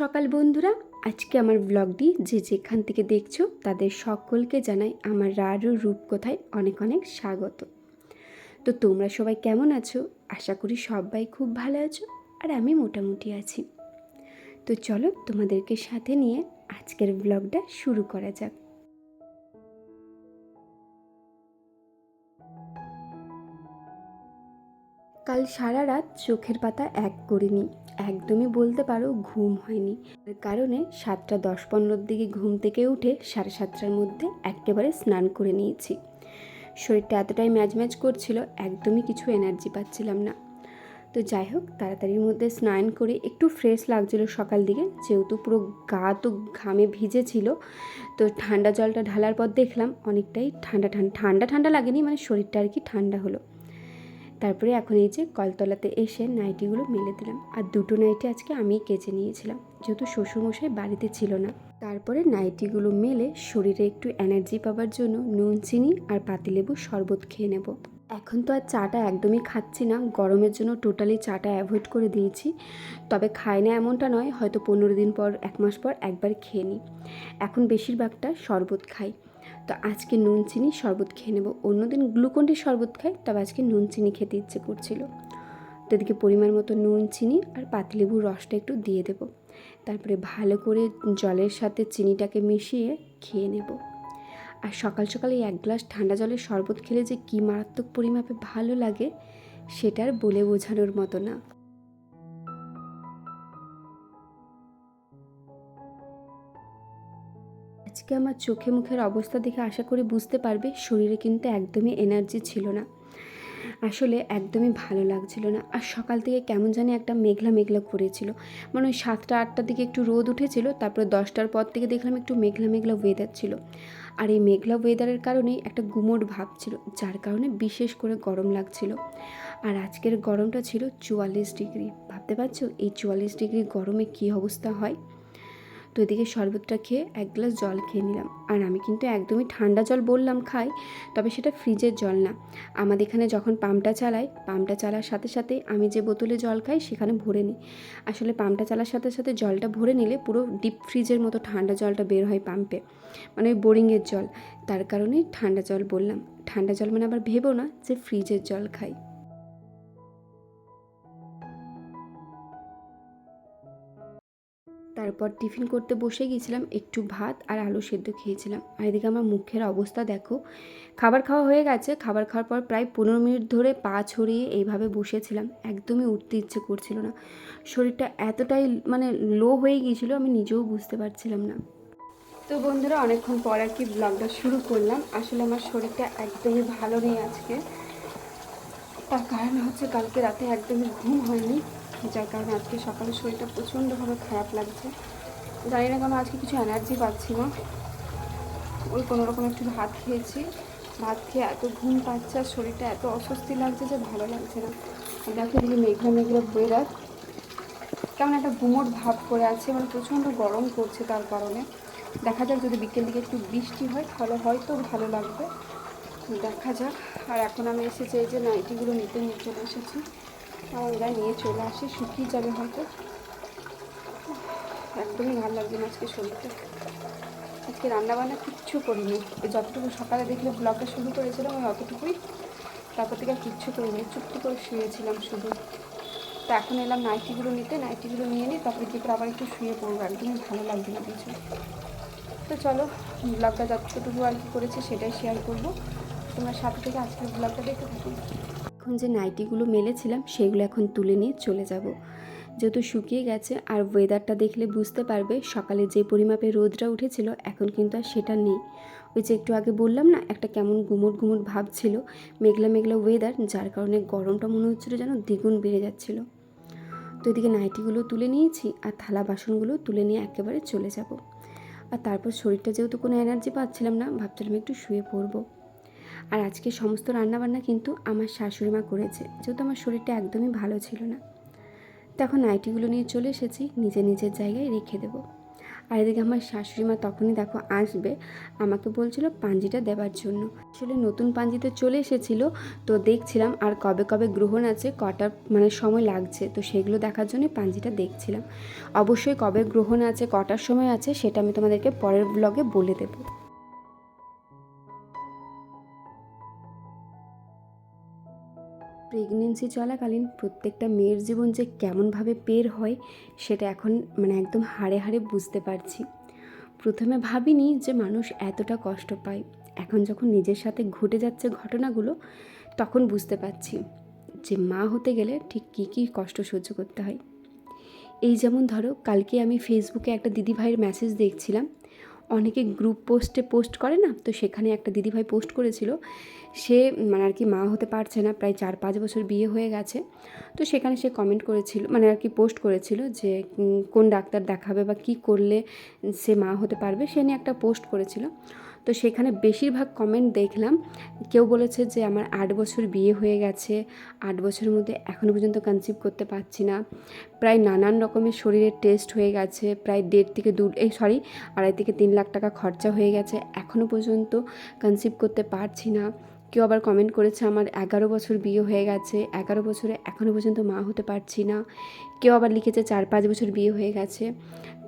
সকাল বন্ধুরা, আজকে আমার ব্লগটি যে যেখান থেকে দেখছ তাদের সকলকে জানাই আমার রারু রূপকথায় অনেক অনেক স্বাগত। তো তোমরা সবাই কেমন আছো? আশা করি সবাই খুব ভালো আছো আর আমি মোটামুটি আছি। তো চলো তোমাদেরকে সাথে নিয়ে আজকের ব্লগটা শুরু করা যাক। কাল সারা রাত চোখের পাতা এক করিনি। একদমই বলতে পারো ঘুম হয়নি। তার কারণে সাতটা দশ পনেরোর দিকে ঘুম থেকে উঠে সাড়ে সাতটার মধ্যে একেবারে স্নান করে নিয়েছি। শরীরটা এতটাই ম্যাজ ম্যাজ করছিল, একদমই কিছু এনার্জি পাচ্ছিলাম না। তো যাই হোক, তাড়াতাড়ির মধ্যে স্নান করে একটু ফ্রেশ লাগছিল সকাল দিকে, যেহেতু পুরো গা তো ঘামে ভিজেছিল, তো ঠান্ডা জলটা ঢালার পর দেখলাম অনেকটাই ঠান্ডা ঠান্ডা ঠান্ডা ঠান্ডা লাগেনি মানে শরীরটা আর কি ঠান্ডা হলো। তারপরে এখন এই যে কলতলাতে এসে নাইটিগুলো মেলে দিলাম। আর দুটো নাইটি আজকে আমিই কেচে নিয়েছিলাম, যেহেতু শ্বশুরমশাই বাড়িতে ছিল না। তারপরে নাইটিগুলো মেলে শরীরে একটু এনার্জি পাওয়ার জন্য নুন, চিনি আর পাতিলেবু শরবত খেয়ে নেব। এখন তো আর চাটা একদমই খাচ্ছি না, গরমের জন্য টোটালি চাটা অ্যাভয়েড করে দিয়েছি। তবে খাই না এমনটা নয়, হয়তো পনেরো দিন পর, এক মাস পর একবার খেয়ে নিই। এখন বেশিরভাগটা শরবত খাই। তো আজকে নুন, চিনি শরবত খেয়ে নেব। অন্যদিন গ্লুকন্ডির শরবত খাই, তবে আজকে নুন, চিনি খেতে ইচ্ছে করছিল। তো এদিকে পরিমাণ মতো নুন, চিনি আর পাতিলেবুর রসটা একটু দিয়ে দেবো। তারপরে ভালো করে জলের সাথে চিনিটাকে মিশিয়ে খেয়ে নেব। আর সকাল সকালে এক গ্লাস ঠান্ডা জলের শরবত খেলে যে কী মারাত্মক পরিমাপে ভালো লাগে সেটার বলে বোঝানোর মতো না। আজকে আমার চোখে মুখের অবস্থা দেখে আশা করি বুঝতে পারবে, শরীরে কিন্তু একদমই এনার্জি ছিল না। আসলে একদমই ভালো লাগছিল না। আর সকাল থেকে কেমন জানি একটা মেঘলা মেঘলা করেছিল। মানে ওই সাতটা, আটটার দিকে একটু রোদ উঠেছিল, তারপরে দশটার পর থেকে দেখলাম একটু মেঘলা মেঘলা ওয়েদার ছিল। আর এই মেঘলা ওয়েদারের কারণেই একটা গুমোট ভাব ছিল, যার কারণে বিশেষ করে গরম লাগছিল। আর আজকের গরমটা ছিল চুয়াল্লিশ ডিগ্রি। ভাবতে পারছ? এই চুয়াল্লিশ ডিগ্রি গরমে কী অবস্থা হয়? এদিকে শরবতটা খেয়ে এক গ্লাস জল খেয়ে নিলাম। আর আমি কিন্তু একদমই ঠান্ডা জল বললাম খাই, তবে সেটা ফ্রিজের জল না। আমাদের এখানে যখন পাম্পটা চালাই, পাম্পটা চালার সাথে সাথে আমি যে বোতলে জল খাই সেখানে ভরে নিই। আসলে পাম্পটা চালার সাথে সাথে জলটা ভরে নিলে পুরো ডিপ ফ্রিজের মতো ঠান্ডা জলটা বের হয় পাম্পে। মানে ওই বোরিংয়ের জল। তার কারণেই ঠান্ডা জল বললাম। ঠান্ডা জল মানে আবার ভেবো না যে ফ্রিজের জল খাই। তারপর টিফিন করতে বসে গিয়েছিলাম, একটু ভাত আর আলু সেদ্ধ খেয়েছিলাম। আর এদিকে আমার মুখের অবস্থা দেখো, খাবার খাওয়া হয়ে গেছে। খাবার খাওয়ার পর প্রায় পনেরো মিনিট ধরে পা ছড়িয়ে এইভাবে বসেছিলাম। একদমই উঠতে ইচ্ছে করছিল না। শরীরটা এতটাই মানে লো হয়ে গিয়েছিল, আমি নিজেও বুঝতে পারছিলাম না। তো বন্ধুরা, অনেকক্ষণ পর আর কি ব্লগটা শুরু করলাম। আসলে আমার শরীরটা একদমই ভালো নেই আজকে। তার কারণ হচ্ছে কালকে রাতে একদমই ঘুম হয়নি। যার কারণে আজকে সকালে শরীরটা প্রচণ্ডভাবে খারাপ লাগছে। জানি না কেন আজকে কিছু এনার্জি পাচ্ছি না। ওই কোনো রকম একটু ভাত খেয়েছি। ভাত খেয়ে এত ঘুম পাচ্ছে আর শরীরটা এত অস্বস্তি লাগছে যে ভালো লাগছে না। দেখো এদিকে মেঘলা মেঘলা ওয়েদার কেমন একটা গুমোট ভাব করে আছে মানে প্রচণ্ড গরম করছে তার কারণে। দেখা যাক যদি বিকেল দিকে একটু বৃষ্টি হয়, তাহলে হয়তো ভালো লাগবে। দেখা যাক। আর এখন আমি এসেছি এই যে নাইটিগুলো নিতে নিয়ে চলে এসেছি গায়ে নিয়ে চলে আসে, শুকিয়ে যাবে হয়তো। একদমই ভালো লাগছে না আজকে শরীরটা আজকে রান্নাবান্না কিচ্ছু করিনি। যতটুকু সকালে দেখলে ব্লগটা শুরু করেছিলাম, ওই অতটুকুই। তারপর থেকে আর কিচ্ছু করিনি, চুপটি করে শুয়েছিলাম শুধু। তো এখন এলাম নাইটিগুলো নিতে, নাইটিগুলো নিয়ে নিই, তারপরে করে আবার একটু শুয়ে পড়ব, একদমই ভালো লাগবে না কিছু। তো চলো ব্লগটা যতটুকু আর কি করেছি সেটাই শেয়ার করব। তোমরা সাথে থেকে আজকের ব্লগটা দেখতে থাকো। এখন যে নাইটিগুলো মেলেছিলাম, সেগুলো এখন তুলে নিয়ে চলে যাব। যেহেতু শুকিয়ে গেছে আর ওয়েদারটা দেখলে বুঝতে পারবে, সকালে যে পরিমাপে রোদটা উঠেছিল, এখন কিন্তু আর সেটা নেই। ওই যে একটু আগে বললাম না, একটা কেমন গুমট গুমট ভাব ছিল, মেঘলা মেঘলা ওয়েদার যার কারণে গরমটা মনে হচ্ছিল যেন দ্বিগুণ বেড়ে যাচ্ছিল। তো এদিকে নাইটিগুলো তুলে নিয়েছি, আর থালা বাসনগুলো তুলে নিয়ে একেবারে চলে যাব। আর তারপর শরীরটা যেহেতু কোনো এনার্জি পাচ্ছিলাম না, ভাবছিলাম একটু শুয়ে পড়ব। আর আজকে সমস্ত রান্নাবান্না কিন্তু আমার শাশুড়ি মা করেছে, যেহেতু আমার শরীরটা একদমই ভালো ছিল না। তখন নাইটিগুলো নিয়ে চলে এসেছি নিজে নিজের জায়গায় রেখে দেব। আর এদিকে আমার শাশুড়ি মা তখনই দেখো আসবে, আমাকে বলছিল পাঞ্জিটা দেওয়ার জন্য। আসলে নতুন পাঞ্জিতে চলে এসেছিল, তো দেখছিলাম আর কবে কবে গ্রহণ আছে, কটা মানে সময় লাগছে, তো সেগুলো দেখার জন্য পাঞ্জিটা দেখছিলাম। অবশ্যই কবে গ্রহণ আছে, কটার সময় আছে, সেটা আমি তোমাদেরকে পরের ব্লগে বলে দেবো। প্রেগনেন্সি চলাকালীন প্রত্যেকটা মেয়ের জীবন যে কেমনভাবে পের হয়, সেটা এখন মানে একদম হাড়ে হাড়ে বুঝতে পারছি। প্রথমে ভাবিনি যে মানুষ এতটা কষ্ট পায়। এখন যখন নিজের সাথে ঘটে যাচ্ছে ঘটনাগুলো, তখন বুঝতে পারছি যে মা হতে গেলে ঠিক কী কী কষ্ট সহ্য করতে হয়। এই যেমন ধরো, কালকে আমি ফেসবুকে একটা দিদিভাইয়ের মেসেজ দেখছিলাম অনেকে গ্রুপ পোস্টে পোস্ট করে না? তো সেখানে একটা দিদিভাই পোস্ট করেছিল। সে মানে আর কি মা হতে পারছে না, প্রায় চার পাঁচ বছর বিয়ে হয়ে গেছে। তো সেখানে সে কমেন্ট করেছিল মানে আর কি পোস্ট করেছিল যে কোন ডাক্তার দেখাবে বা কি করলে সে মা হতে পারবে, সে নিয়ে একটা পোস্ট করেছিল। তো সেখানে বেশিরভাগ কমেন্ট দেখলাম। কেউ বলেছে যে, আমার আট বছর বিয়ে হয়ে গেছে। আট বছরের মধ্যে এখনও পর্যন্ত কনসিভ করতে পারছি না। প্রায় নানান রকমের শরীরের টেস্ট হয়ে গেছে। প্রায় দেড় থেকে দু, এই সরি আড়াই থেকে তিন লাখ টাকা খরচা হয়ে গেছে। এখনও পর্যন্ত কনসিভ করতে পারছি না। কেউ আবার কমেন্ট করেছে, আমার এগারো বছর বিয়ে হয়ে গেছে। এগারো বছরে এখনও পর্যন্ত মা হতে পারছি না। কেউ আবার লিখেছে, চার পাঁচ বছর বিয়ে হয়ে গেছে।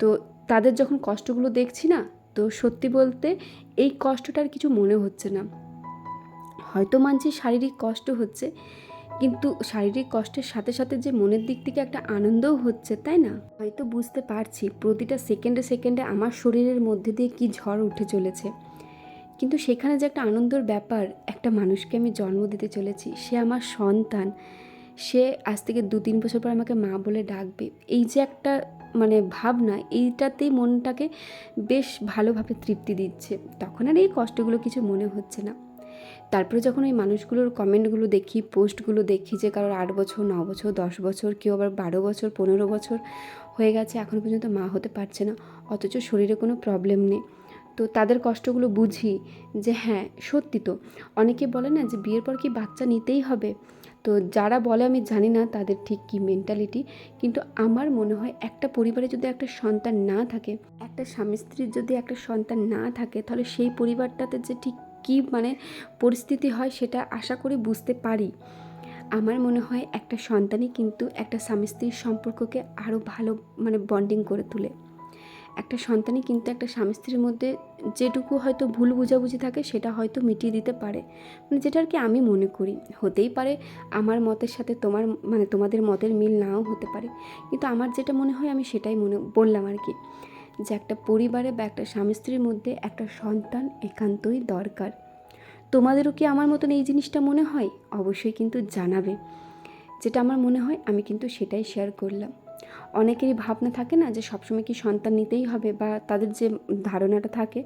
তো তাদের যখন কষ্টগুলো দেখছি না তো সত্যি বলতে এই কষ্টটার কিছু মনে হচ্ছে না। হয়তো মানছি শারীরিক কষ্ট হচ্ছে, কিন্তু শারীরিক কষ্টের সাথে সাথে যে মনের দিক থেকে একটা আনন্দও হচ্ছে, তাই না? হয়তো বুঝতে পারছি প্রতিটা সেকেন্ডে সেকেন্ডে আমার শরীরের মধ্যে দিয়ে কি ঝড় উঠে চলেছে। কিন্তু সেখানে যে একটা আনন্দের ব্যাপার, একটা মানুষকে আমি জন্ম দিতে চলেছি, সে আমার সন্তান, সে আজ থেকে দু তিন বছর পর আমাকে মা বলে ডাকবে, এই যে একটা মানে ভাবনা এইটাতেই মনটাকে বেশ ভালোভাবে তৃপ্তি দিচ্ছে। তখন আর এই কষ্টগুলো কিছু মনে হচ্ছে না। তারপরে যখন ওই মানুষগুলোর কমেন্টগুলো দেখি, পোস্টগুলো দেখি যে কারোর আট বছর, ন বছর, দশ বছর, কেউ আবার বারো বছর, পনেরো বছর হয়ে গেছে এখনও পর্যন্ত মা হতে পারছে না, অথচ শরীরে কোনো প্রবলেম নেই। তো তাদের কষ্টগুলো বুঝি যে হ্যাঁ সত্যি তো। অনেকে বলে না যে বিয়ের পর কি বাচ্চা নিতেই হবে? তো যারা বলে আমি জানি না তাদের ঠিক কী মেন্টালিটি কিন্তু আমার মনে হয় একটা পরিবারে যদি একটা সন্তান না থাকে, একটা স্বামী স্ত্রীর যদি একটা সন্তান না থাকে, তাহলে সেই পরিবারটাতে যে ঠিক কী মানে পরিস্থিতি হয় সেটা আশা করি বুঝতে পারি। আমার মনে হয় একটা সন্তানই কিন্তু একটা স্বামী স্ত্রীর সম্পর্ককে আরও ভালো মানে বন্ডিং করে তোলে। একটা সন্তানই কিন্তু একটা স্বামী স্ত্রীর মধ্যে যেটুকু হয়তো ভুল বোঝাবুঝি থাকে, সেটা হয়তো মিটিয়ে দিতে পারে। মানে যেটা আর কি আমি মনে করি। হতেই পারে আমার মতের সাথে তোমার মানে তোমাদের মতের মিল নাও হতে পারে। কিন্তু আমার যেটা মনে হয়, আমি সেটাই মনে বললাম আর কি, যে একটা পরিবারে বা একটা স্বামী স্ত্রীর মধ্যে একটা সন্তান একান্তই দরকার। তোমাদেরও কি আমার মতন এই জিনিসটা মনে হয়? অবশ্যই কিন্তু জানাবে। যেটা আমার মনে হয়, আমি কিন্তু সেটাই শেয়ার করলাম। অনেকেরই ভাবনা থাকে না যে সবসময় কি সন্তান নিতেই হবে বা তাদের যে ধারণাটা থাকে।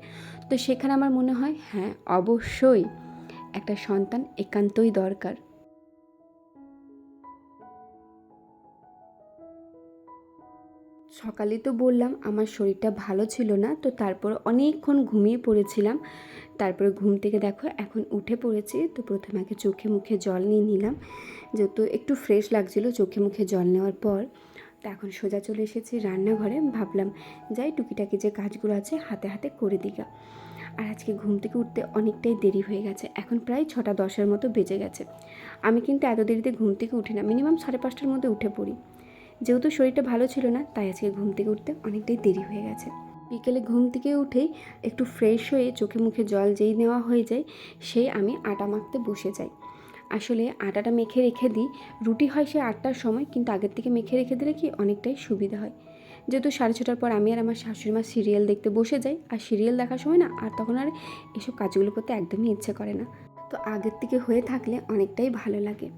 তো সেখানে আমার মনে হয় হ্যাঁ অবশ্যই একটা সন্তান একান্তই দরকার। সকালে তো বললাম, আমার শরীরটা ভালো ছিল না, তো তারপর অনেকক্ষণ ঘুমিয়ে পড়েছিলাম। তারপরে ঘুম থেকে দেখো, এখন উঠে পড়েছি, তো প্রথমে আগে চোখে মুখে জল নিয়ে নিলাম। যেহেতু একটু ফ্রেশ লাগছিল, চোখে মুখে জল নেওয়ার পর তো এখন সোজা চলে এসেছি রান্নাঘরে। ভাবলাম যাই টুকিটাকি যে কাজগুলো আছে হাতে হাতে করে দিগা আর আজকে ঘুম থেকে উঠতে অনেকটাই দেরি হয়ে গেছে। এখন প্রায় ছটা দশের মতো বেজে গেছে। আমি কিন্তু এত দেরিতে ঘুম থেকে উঠি না, মিনিমাম সাড়ে পাঁচটার মধ্যে উঠে পড়ি। যেহেতু শরীরটা ভালো ছিল না, তাই আজকে ঘুম থেকে উঠতে অনেকটাই দেরি হয়ে গেছে। বিকেলে ঘুম থেকে উঠেই একটু ফ্রেশ হয়ে চোখে মুখে জল যেই নেওয়া হয়ে যায়, সেই আমি আটা মাখতে বসে যাই। আসলে আটাটা মেখে রেখে দিই। রুটি হয় সে আটটার সময়, কিন্তু আগের থেকে মেখে রেখে দিলে কি অনেকটাই সুবিধা হয়। যেহেতু সাড়ে ছটার পর আমি আর আমার শাশুড়ি মা সিরিয়াল দেখতে বসে যাই, আর সিরিয়াল দেখার সময় না আর তখন আর এসব কাজগুলো করতে একদমই ইচ্ছে করে না। তো আগের থেকে হয়ে থাকলে অনেকটাই ভালো লাগে।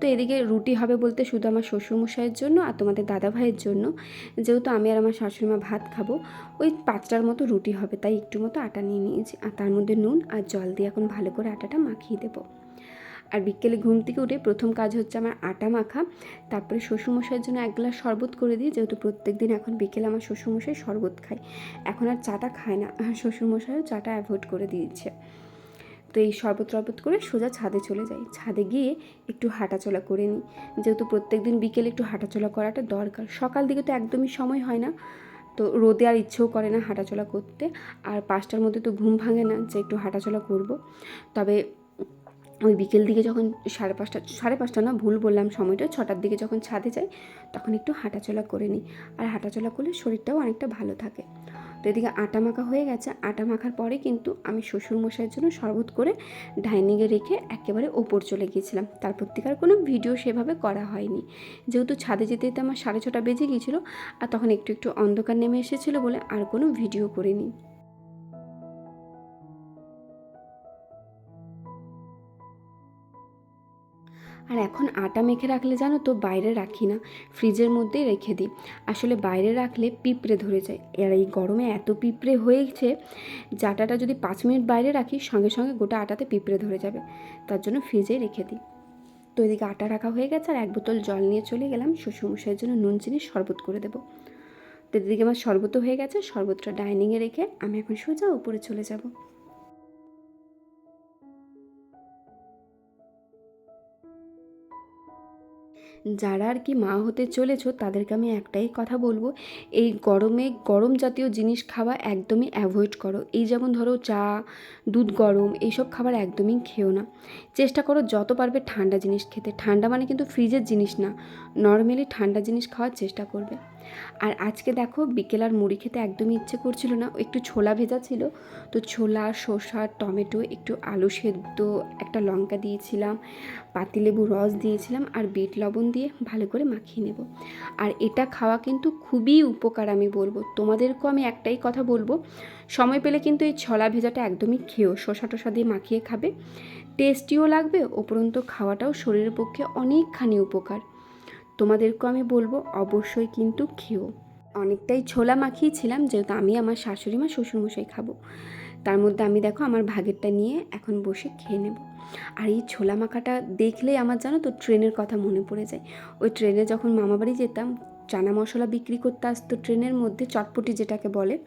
তো এদিকে রুটি হবে বলতে শুধু আমার শ্বশুরমশাইয়ের জন্য আর তোমাদের দাদা ভাইয়ের জন্য। যেহেতু আমি আর আমার শাশুড়ি মা ভাত খাব, ওই পাঁচটার মতো রুটি হবে, তাই একটু মতো আটা নিয়ে নিয়েছি। আর তার মধ্যে নুন আর জল দিয়ে এখন ভালো করে আটাটা মাখিয়ে দেবো। আর বিকেলে ঘুম থেকে উঠে প্রথম কাজ হচ্ছে আমার আটা মাখা। তারপরে শ্বশুরমশাইয়ের জন্য এক গ্লাস শরবত করে দিই, যেহেতু প্রত্যেক দিন এখন বিকেলে আমার শ্বশুরমশাই শরবত খায়। এখন আর চাটা খায় না, শ্বশুরমশাইও চাটা অ্যাভয়েড করে দিয়েছে। তো এই শরবত টরবত করে সোজা ছাদে চলে যাই। ছাদে গিয়ে একটু হাঁটাচলা করে নিই। যেহেতু প্রত্যেক দিন বিকেলে একটু হাঁটাচলা করাটা দরকার। সকাল দিকে তো একদমই সময় হয় না, তো রোদে আর ইচ্ছেও করে না হাঁটাচলা করতে। আর পাঁচটার মধ্যে তো ঘুম ভাঙে না যে একটু হাঁটাচলা করব। তবে ওই বিকেল দিকে যখন সাড়ে পাঁচটা সাড়ে পাঁচটা না, ভুল বললাম সময়টা, ছটার দিকে যখন ছাদে যাই, তখন একটু হাঁটাচলা করে নিই। আর হাঁটাচলা করলে শরীরটাও অনেকটা ভালো থাকে। তো এদিকে আটা মাখা হয়ে গেছে। আটা মাখার পরে কিন্তু আমি শ্বশুর মশাইয়ের জন্য শরবত করে ডাইনিংয়ে রেখে একেবারে ওপর চলে গিয়েছিলাম। তারপর থেকে আর কোনো ভিডিও সেভাবে করা হয়নি। যেহেতু ছাদে যেতে যেতে আমার সাড়ে ছটা বেজে গিয়েছিল, আর তখন একটু একটু অন্ধকার নেমে এসেছিল বলে আর কোনো ভিডিও করিনি। আর এখন আটা মেখে রাখলে জানো তো বাইরে রাখি না, ফ্রিজের মধ্যেই রেখে দিই। আসলে বাইরে রাখলে পিঁপড়ে ধরে যায়। আর এই গরমে এত পিঁপড়ে হয়েছে, যে আটাটা যদি পাঁচ মিনিট বাইরে রাখি, সঙ্গে সঙ্গে গোটা আটাতে পিঁপড়ে ধরে যাবে। তার জন্য ফ্রিজে রেখে দিই। তো এদিকে আটা রাখা হয়ে গেছে আর এক বোতল জল নিয়ে চলে গেলাম। শ্বশুরমশাইয়ের জন্য নুন, চিনি শরবত করে দেবো। তো এদিকে আমার শরবতও হয়ে গেছে, শরবতটা ডাইনিংয়ে রেখে আমি এখন সোজা উপরে চলে যাব। যারা আর কি মা হতে চলেছো, তাদেরকে আমি একটাই কথা বলব, এই গরমে গরম জাতীয় জিনিস খাওয়া একদমই অ্যাভয়েড করো। এই যেমন ধরো চা, দুধ গরম, এইসব খাবার একদমই খেও না। চেষ্টা করো যত পারবে ঠান্ডা জিনিস খেতে। ঠান্ডা মানে কিন্তু ফ্রিজের জিনিস না। নর্মালি ঠান্ডা জিনিস খাওয়ার চেষ্টা করবে। আর আজকে দেখো বিকেল আর মুড়ি খেতে একদমই ইচ্ছে করছিল না, একটু ছোলা ভেজা ছিল। তো ছোলা, শসা, টমেটো, একটু আলু সেদ্ধ, একটা লঙ্কা দিয়েছিলাম পাতিলেবু রস দিয়েছিলাম আর বিট লবণ দিয়ে ভালো করে মাখিয়ে নেব। আর এটা খাওয়া কিন্তু খুবই উপকার আমি বলব। তোমাদেরকেও আমি একটাই কথা বলব, সময় পেলে কিন্তু এই ছোলা ভেজাটা একদমই খেও শসা টসা দিয়ে মাখিয়ে খাবে। টেস্টিও লাগবে উপরন্ত খাওয়াটাও শরীরের পক্ষে অনেকখানি উপকার। তোমাদেরকেও আমি বলব, অবশ্যই কিন্তু খেও। অনেকটাই ছোলা মাখিয়েছিলাম, যেহেতু আমি আমার শাশুড়ি মা, শ্বশুরমশাই খাব। তার মধ্যে আমি দেখো আমার ভাগেরটা নিয়ে এখন বসে খেয়ে নেব। আর এই ছোলা মাখাটা দেখলেই আমার জানো তো ট্রেনের কথা মনে পড়ে যায়। ওই ট্রেনে যখন মামাবাড়ি যেতাম, চানা মশলা বিক্রি করতে আসতো ট্রেনের মধ্যে, চটপটি যেটাকে বলে।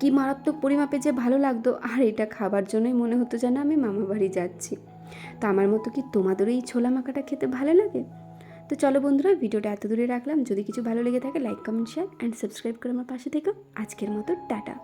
কি মারাত্মক পরিমাপে যে ভালো লাগতো, আর এটা খাবার জন্যই মনে হতো যেন আমি মামাবাড়ি যাচ্ছি। তা আমার মতো কি তোমাদেরও এই ছোলা মাখাটা খেতে ভালো লাগে? তো চলো বন্ধুরা, ভিডিওটা এত দূরে রাখলাম। যদি কিছু ভালো লেগে থাকে like comment share and subscribe করে আমার পাশে থেকো। আজকের মতো, টাটা।